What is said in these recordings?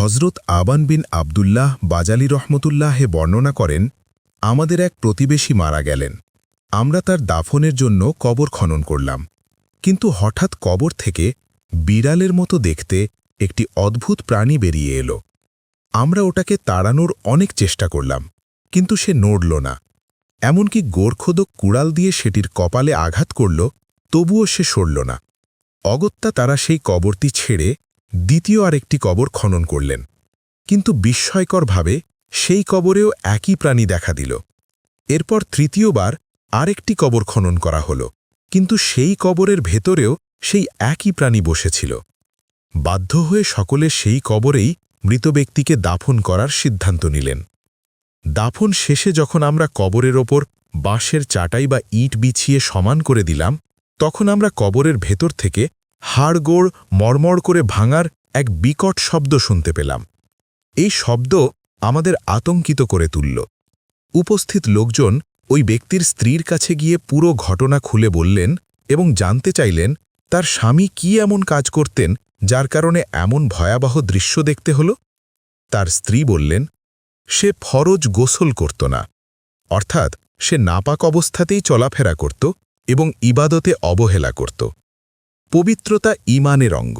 হজরত আবান বিন আবদুল্লাহ বাজালি রহমতুল্লাহে বর্ণনা করেন, আমাদের এক প্রতিবেশী মারা গেলেন। আমরা তার দাফনের জন্য কবর খনন করলাম। কিন্তু হঠাৎ কবর থেকে বিড়ালের মতো দেখতে একটি অদ্ভুত প্রাণী বেরিয়ে এলো। আমরা ওটাকে তাড়ানোর অনেক চেষ্টা করলাম, কিন্তু সে নড়ল না। এমনকি গোর্খোদক কুড়াল দিয়ে সেটির কপালে আঘাত করল, তবুও সে সরল না। অগত্যা তারা সেই কবরটি ছেড়ে দ্বিতীয় আরেকটি কবর খনন করলেন। কিন্তু বিস্ময়করভাবে সেই কবরেও একই প্রাণী দেখা দিল। এরপর তৃতীয়বার আরেকটি কবর খনন করা হল, কিন্তু সেই কবরের ভেতরেও সেই একই প্রাণী বসেছিল। বাধ্য হয়ে সকলে সেই কবরেই মৃত ব্যক্তিকে দাফন করার সিদ্ধান্ত নিলেন। দাফন শেষে যখন আমরা কবরের ওপর বাঁশের চাটাই বা ইট বিছিয়ে সমান করে দিলাম, তখন আমরা কবরের ভেতর থেকে হাড়গোড় মর্মর করে ভাঙার এক বিকট শব্দ শুনতে পেলাম। এই শব্দ আমাদের আতঙ্কিত করে তুলল। উপস্থিত লোকজন ওই ব্যক্তির স্ত্রীর কাছে গিয়ে পুরো ঘটনা খুলে বললেন এবং জানতে চাইলেন, তার স্বামী কি এমন কাজ করতেন যার কারণে এমন ভয়াবহ দৃশ্য দেখতে হল? তার স্ত্রী বললেন, সে ফরজ গোসল করত না। অর্থাৎ সে নাপাক অবস্থাতেই চলাফেরা করত এবং ইবাদতে অবহেলা করত। পবিত্রতা ইমানের অঙ্গ।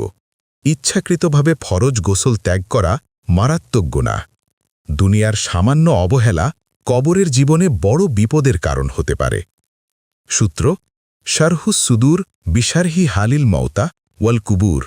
ইচ্ছাকৃতভাবে ফরজ গোসল ত্যাগ করা মারাত্মক গুণা দুনিয়ার সামান্য অবহেলা কবরের জীবনে বড় বিপদের কারণ হতে পারে। সূত্র শারহুস সুদূর বিশারহি হালিল মৌতা ওয়াল কুবুর।